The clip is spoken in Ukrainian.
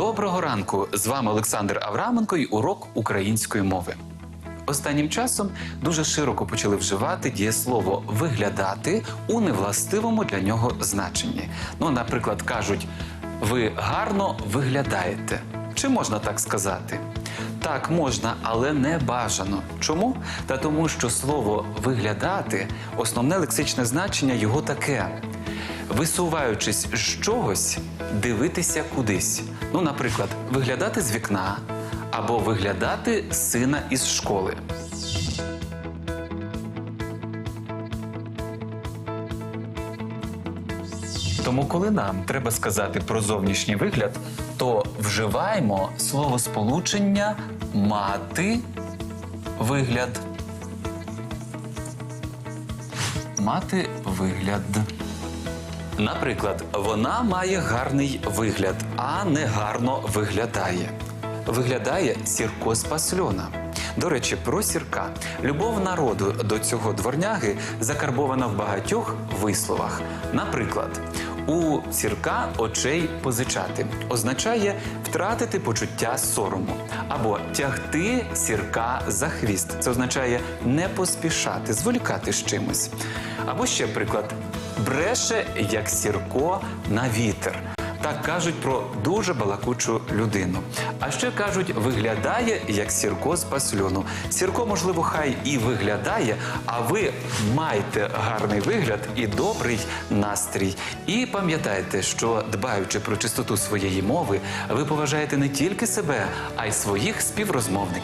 Доброго ранку! З вами Олександр Авраменко і урок української мови. Останнім часом дуже широко почали вживати дієслово виглядати у невластивому для нього значенні. Ну, наприклад, кажуть, ви гарно виглядаєте. Чи можна так сказати? Так, можна, але не бажано. Чому? Та тому, що слово виглядати, основне лексичне значення його таке висуваючись з чогось, дивитися кудись. Ну, наприклад, виглядати з вікна або виглядати сина із школи. Тому, коли нам треба сказати про зовнішній вигляд, то вживаємо словосполучення мати вигляд. Мати вигляд. Наприклад, вона має гарний вигляд, а не гарно виглядає. Виглядає Сірко Спасльона. До речі, про сірка. Любов народу до цього дворняги закарбована в багатьох висловах. Наприклад, у сірка очей позичати означає втратити почуття сорому або тягти сірка за хвіст. Це означає не поспішати, зволікати з чимось. Або ще приклад бреше як сірко на вітер. Так кажуть про дуже балакучу людину. А ще кажуть, виглядає як сірко з пасльону. Сірко, можливо, хай і виглядає, а ви маєте гарний вигляд і добрий настрій. І пам'ятайте, що дбаючи про чистоту своєї мови, ви поважаєте не тільки себе, а й своїх співрозмовників.